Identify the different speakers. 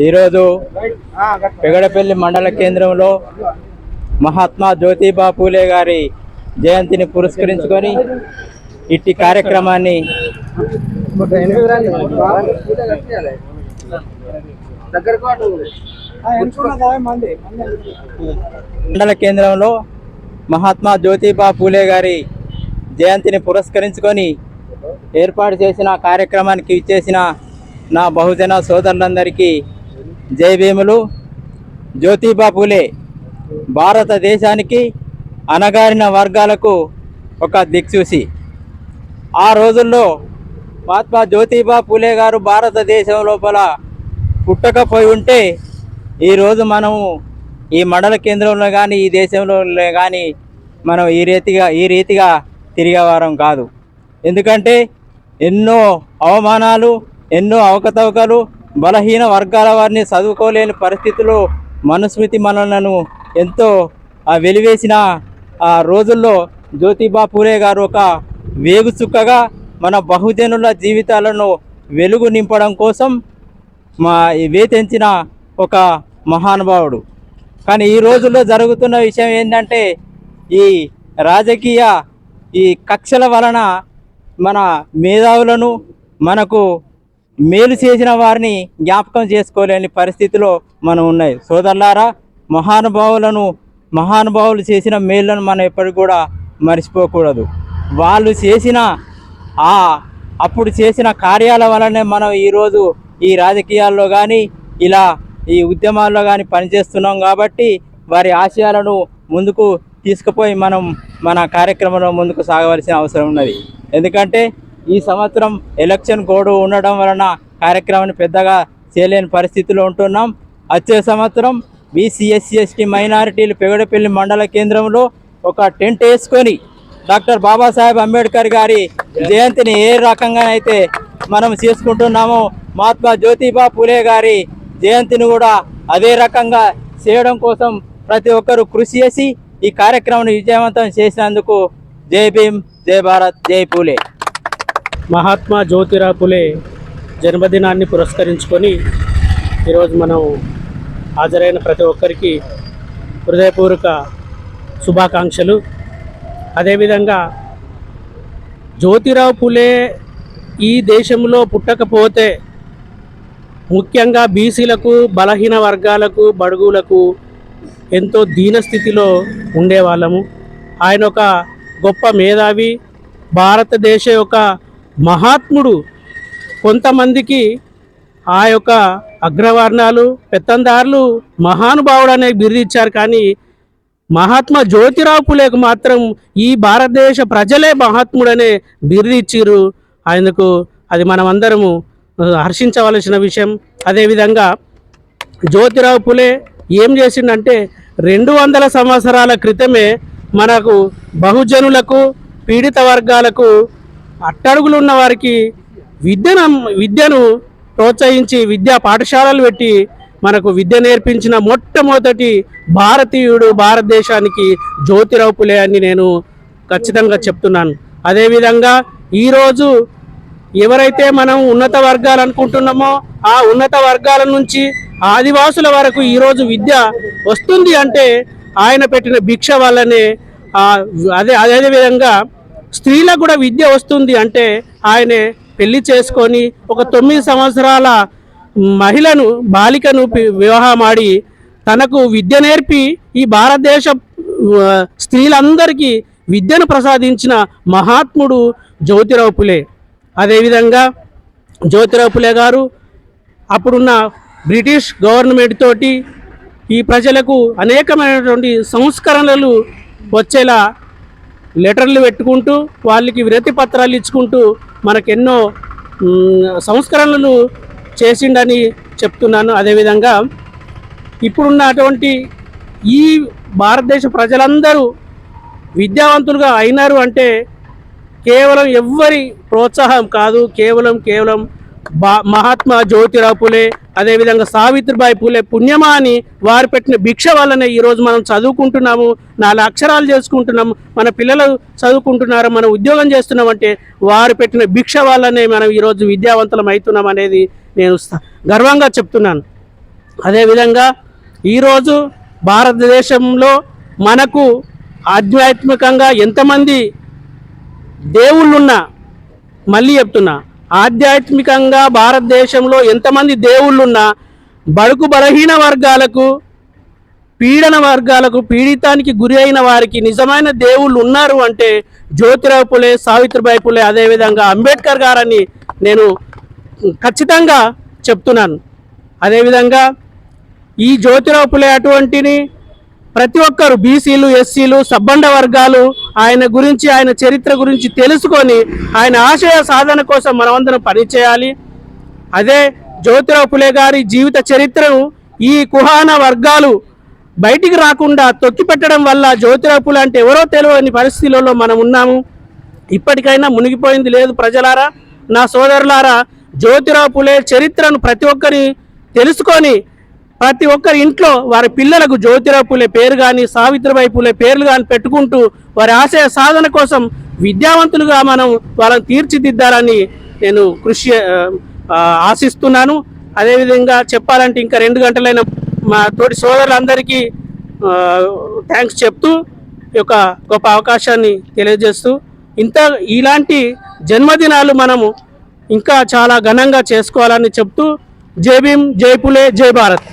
Speaker 1: ఈరోజు పెగడపల్లి మండల కేంద్రంలో మహాత్మా జ్యోతిబా పూలే గారి జయంతిని పురస్కరించుకొని ఇట్టి కార్యక్రమాన్ని మండల కేంద్రంలో మహాత్మా జ్యోతిబా పూలే గారి జయంతిని పురస్కరించుకొని ఏర్పాటు చేసిన కార్యక్రమానికి ఇచ్చేసిన నా బహుజన సోదరులందరికీ జై భీములు. జ్యోతిబా పూలే భారతదేశానికి అణగారిన వర్గాలకు ఒక దిక్సూసి ఆ రోజుల్లో మహాత్మా జ్యోతిబా పూలే గారు భారతదేశం లోపల పుట్టకపోయి ఉంటే ఈరోజు మనము ఈ మండల కేంద్రంలో కానీ ఈ దేశంలో కానీ మనం ఈ రీతిగా ఈ రీతిగా తిరిగేవారం కాదు. ఎందుకంటే ఎన్నో అవమానాలు ఎన్నో అవకతవకలు బలహీన వర్గాల వారిని చదువుకోలేని పరిస్థితుల్లో మనుస్మృతి మనలను ఎంతో వెలివేసిన ఆ రోజుల్లో జ్యోతిబా పూరే గారు ఒక వేగుచుక్కగా మన బహుజనుల జీవితాలను వెలుగు నింపడం కోసం మా వేతెంచిన ఒక మహానుభావుడు. కానీ ఈ రోజుల్లో జరుగుతున్న విషయం ఏంటంటే ఈ రాజకీయ ఈ కక్షల వలన మన మేధావులను మనకు మేలు చేసిన వారిని జ్ఞాపకం చేసుకోలేని పరిస్థితిలో మనం ఉన్నాయి. సోదరులారా మహానుభావులను మహానుభావులు చేసిన మేళ్ళను మనం ఎప్పటికి కూడా మర్చిపోకూడదు. వాళ్ళు చేసిన ఆ అప్పుడు చేసిన కార్యాల వలనే మనం ఈరోజు ఈ రాజకీయాల్లో కానీ ఇలా ఈ ఉద్యమాల్లో కానీ పనిచేస్తున్నాం కాబట్టి వారి ఆశయాలను ముందుకు తీసుకుపోయి మనం మన కార్యక్రమంలో ముందుకు సాగవలసిన అవసరం ఉన్నది. ఎందుకంటే ఈ సంవత్సరం ఎలక్షన్ కోడ్ ఉండడం వలన కార్యక్రమాన్ని పెద్దగా చేయలేని పరిస్థితిలో ఉంటున్నాం. వచ్చే సంవత్సరం బీసీఎస్సీఎస్టీ మైనారిటీలు పెగడపల్లి మండల కేంద్రంలో ఒక టెంట్ వేసుకొని డాక్టర్ బాబాసాహెబ్ అంబేద్కర్ గారి జయంతిని ఏ రకంగా అయితే మనం చేసుకుంటున్నామో మహాత్మా జ్యోతిబా పూలే గారి జయంతిని కూడా అదే రకంగా చేయడం కోసం ప్రతి ఒక్కరూ కృషి చేసి ఈ కార్యక్రమాన్ని విజయవంతం చేసినందుకు జై భీమ్. జై భారత్ జై పూలే.
Speaker 2: మహాత్మా జ్యోతిరావు పులే జన్మదినాన్ని పురస్కరించుకొని ఈరోజు మనం హాజరైన ప్రతి ఒక్కరికి హృదయపూర్వక శుభాకాంక్షలు. అదేవిధంగా జ్యోతిరావు పులే ఈ దేశంలో పుట్టకపోతే ముఖ్యంగా బీసీలకు బలహీన వర్గాలకు బడుగులకు ఎంతో దీనస్థితిలో ఉండేవాళ్ళము. ఆయన ఒక గొప్ప మేధావి భారతదేశ యొక్క మహాత్ముడు. కొంతమందికి ఆ యొక్క అగ్రవర్ణాలు పెత్తందారులు మహానుభావుడు అనే బిరుదు ఇచ్చారు కానీ మహాత్మా జ్యోతిరావు పులేకు మాత్రం ఈ భారతదేశ ప్రజలే మహాత్ముడనే బిర్దిచ్చారు ఆయనకు అది మనమందరము హర్షించవలసిన విషయం. అదేవిధంగా జ్యోతిరావు పులే ఏం చేసిండంటే రెండు వందల సంవత్సరాల క్రితమే మనకు బహుజనులకు పీడిత వర్గాలకు అట్టడుగులు ఉన్న వారికి విద్యను విద్యను ప్రోత్సహించి విద్యా పాఠశాలలు పెట్టి మనకు విద్య నేర్పించిన మొట్టమొదటి భారతీయుడు భారతదేశానికి జ్యోతిరావు పులే అని నేను ఖచ్చితంగా చెప్తున్నాను. అదేవిధంగా ఈరోజు ఎవరైతే మనం ఉన్నత వర్గాలు అనుకుంటున్నామో ఆ ఉన్నత వర్గాల నుంచి ఆదివాసుల వరకు ఈరోజు విద్య వస్తుంది అంటే ఆయన పెట్టిన భిక్ష వల్లనే అదే అదే విధంగా స్త్రీలకు కూడా విద్య వస్తుంది అంటే ఆయనే పెళ్ళి చేసుకొని ఒక తొమ్మిది సంవత్సరాల మహిళను బాలికను వివాహమాడి తనకు విద్య నేర్పి ఈ భారతదేశ స్త్రీలందరికీ విద్యను ప్రసాదించిన మహాత్ముడు జ్యోతిరావు పులే. అదేవిధంగా జ్యోతిరావు పులే గారు అప్పుడున్న బ్రిటిష్ గవర్నమెంట్ తోటి ఈ ప్రజలకు అనేకమైనటువంటి సంస్కరణలు వచ్చేలా లెటర్లు పెట్టుకుంటూ వాళ్ళకి విరతి పత్రాలు ఇచ్చుకుంటూ మనకెన్నో సంస్కరణలు చేసిండని చెప్తున్నాను. అదేవిధంగా ఇప్పుడున్నటువంటి ఈ భారతదేశ ప్రజలందరూ విద్యావంతులుగా అయినారు అంటే కేవలం ఎవ్వరి ప్రోత్సాహం కాదు. కేవలం కేవలం మహాత్మా జ్యోతిరావు పులే అదేవిధంగా సావిత్రిబాయి పూలే పుణ్యమా అని వారు పెట్టిన భిక్ష వల్లనే ఈరోజు మనం చదువుకుంటున్నాము నాలుగు అక్షరాలు చేసుకుంటున్నాము మన పిల్లలు చదువుకుంటున్నారు మనం ఉద్యోగం చేస్తున్నాం అంటే వారు పెట్టిన భిక్ష వల్లనే మనం ఈరోజు విద్యావంతులం అవుతున్నాం అనేది నేను గర్వంగా చెప్తున్నాను. అదేవిధంగా ఈరోజు భారతదేశంలో మనకు ఆధ్యాత్మికంగా ఎంతమంది దేవుళ్ళున్నా మళ్ళీ చెప్తున్నా ఆధ్యాత్మికంగా భారతదేశంలో ఎంతమంది దేవుళ్ళున్నా బడుకు బలహీన వర్గాలకు పీడన వర్గాలకు పీడితానికి గురి అయిన వారికి నిజమైన దేవుళ్ళు ఉన్నారు అంటే జ్యోతిరావు పులే సావిత్రిబాయి పులే అదేవిధంగా అంబేద్కర్ గారని నేను ఖచ్చితంగా చెప్తున్నాను. అదేవిధంగా ఈ జ్యోతిరావు పులే అటువంటిని ప్రతి ఒక్కరు బీసీలు ఎస్సీలు సబ్బండ వర్గాలు ఆయన గురించి ఆయన చరిత్ర గురించి తెలుసుకొని ఆయన ఆశయ సాధన కోసం మనమందరం పనిచేయాలి అదే జ్యోతిరావు పులే గారి జీవిత చరిత్రను ఈ కుహాన వర్గాలు బయటికి రాకుండా తొక్కిపెట్టడం వల్ల జ్యోతిరావు పులే అంటే ఎవరో తెలియని పరిస్థితులలో మనం ఉన్నాము. ఇప్పటికైనా మునిగిపోయింది లేదు ప్రజలారా. నా సోదరులారా జ్యోతిరావు పులే చరిత్రను ప్రతి ఒక్కరి తెలుసుకొని ప్రతి ఒక్కరి ఇంట్లో వారి పిల్లలకు జ్యోతిరావు పూలే పేరు కానీ సావిత్రిబాయి పులే పేర్లు కానీ పెట్టుకుంటూ వారి ఆశయ సాధన కోసం విద్యావంతులుగా మనం వాళ్ళని తీర్చిదిద్దాలని నేను కృషి ఆశిస్తున్నాను. అదేవిధంగా చెప్పాలంటే ఇంకా రెండు గంటలైన మా తోటి సోదరులందరికీ థ్యాంక్స్ చెప్తూ ఈ యొక్క గొప్ప అవకాశాన్ని తెలియజేస్తూ ఇంత ఇలాంటి జన్మదినాలు మనము ఇంకా చాలా ఘనంగా చేసుకోవాలని చెప్తూ జై భీమ్ జై పులే జై భారత్